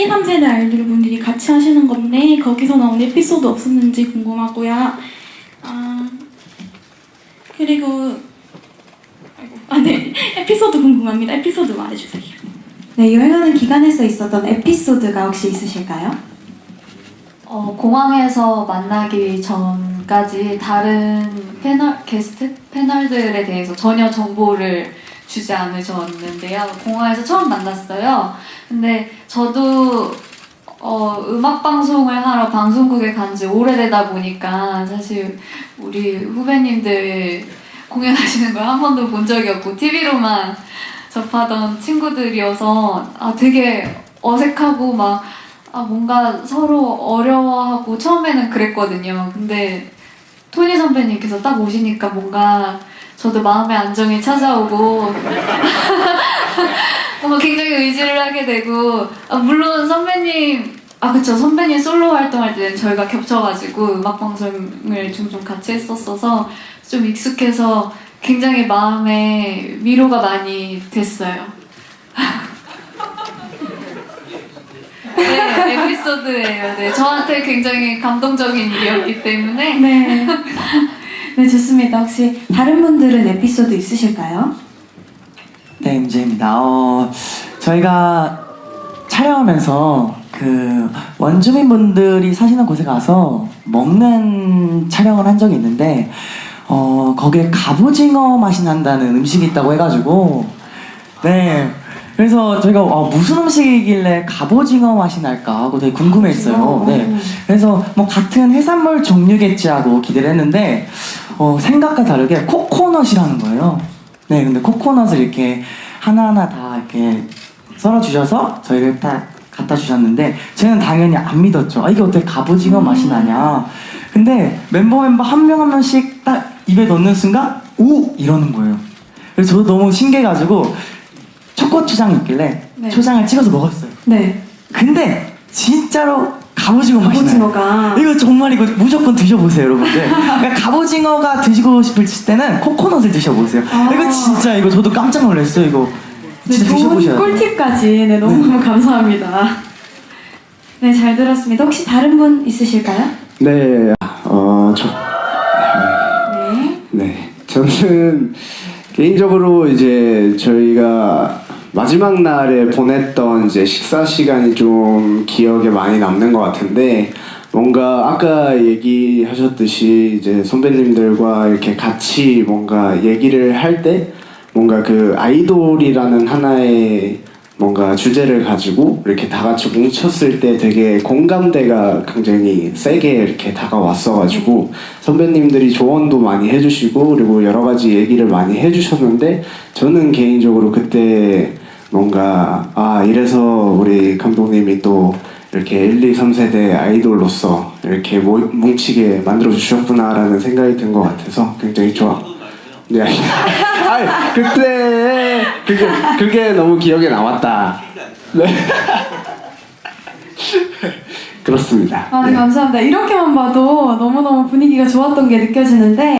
1, 2, 3세대 아이돌 분들이 같이 하시는 건데 거기서 나온 에피소드 없었는지 궁금하고요. 아 그리고 아이고, 아, 네 에피소드 궁금합니다. 에피소드 말해주세요. 네, 이 활동하는 기간에서 있었던 에피소드가 혹시 있으실까요? 어, 공항에서 만나기 전까지 다른 패널, 게스트? 패널들에 대해서 전혀 정보를 주지 않으셨는데요. 공항에서 처음 만났어요. 근데 저도 어, 음악 방송을 하러 방송국에 간 지 오래되다 보니까 사실 우리 후배님들 공연하시는 걸 한 번도 본 적이 없고 TV로만 접하던 친구들이어서 아 되게 어색하고 막 아, 뭔가 서로 어려워하고 처음에는 그랬거든요. 근데 토니 선배님께서 딱 오시니까 뭔가 저도 마음의 안정이 찾아오고 뭔가 굉장히 의지를 하게 되고 아, 물론 선배님 아 그쵸 선배님 솔로 활동할 때는 저희가 겹쳐가지고 음악 방송을 종종 같이 했었어서 좀 익숙해서 굉장히 마음에 위로가 많이 됐어요. 네, 에피소드예요. 네, 저한테 굉장히 감동적인 일이었기 때문에 네. 네, 좋습니다. 혹시 다른 분들은 에피소드 있으실까요? 네, MJ입니다. 어, 저희가 촬영하면서 그 원주민분들이 사시는 곳에 가서 먹는 촬영을 한 적이 있는데, 어, 거기에 갑오징어 맛이 난다는 음식이 있다고 해가지고, 네. 그래서 저희가 어, 무슨 음식이길래 갑오징어 맛이 날까 하고 되게 궁금했어요. 네. 그래서 뭐 같은 해산물 종류겠지 하고 기대를 했는데 어, 생각과 다르게 코코넛이라는 거예요. 네, 근데 코코넛을 이렇게 하나하나 다 이렇게 썰어 주셔서 저희를 딱 갖다 주셨는데 저는 당연히 안 믿었죠. 아, 이게 어떻게 갑오징어 맛이 나냐. 근데 멤버 멤버 한 명 한 명씩 딱 입에 넣는 순간 오 이러는 거예요. 그래서 저도 너무 신기해가지고 초코 초장이 있길래 네. 초장을 찍어서 먹었어요. 네. 근데 진짜로 갑오징어 맛이 나요. 갑오징어가. 이거 정말 이거 무조건 드셔보세요, 여러분들. 그러니까 갑오징어가 드시고 싶을 때는 코코넛을 드셔보세요. 아. 이거 진짜 이거 저도 깜짝 놀랐어요, 이거. 네, 진짜 좋은 드셔보셔야 돼요. 꿀팁까지 네, 너무너무 감사합니다. 네, 잘 들었습니다. 혹시 다른 분 있으실까요? 네, 어, 저, 네. 네. 저는 개인적으로 이제 저희가 마지막 날에 보냈던 이제 식사 시간이 좀 기억에 많이 남는 것 같은데 뭔가 아까 얘기하셨듯이 이제 선배님들과 이렇게 같이 뭔가 얘기를 할 때 뭔가 그 아이돌이라는 하나의 뭔가 주제를 가지고 이렇게 다 같이 뭉쳤을 때 되게 공감대가 굉장히 세게 이렇게 다가왔어가지고 선배님들이 조언도 많이 해주시고 그리고 여러 가지 얘기를 많이 해주셨는데 저는 개인적으로 그때 뭔가 아 이래서 우리 감독님이 또 이렇게 1, 2, 3세대 아이돌로서 이렇게 모, 뭉치게 만들어 주셨구나라는 생각이 든 것 같아서 굉장히 좋아. 네, 아니, 아니 그때 그게 그게 너무 기억에 남았다. 네, 그렇습니다. 아, 네, 네. 감사합니다. 이렇게만 봐도 너무너무 분위기가 좋았던 게 느껴지는데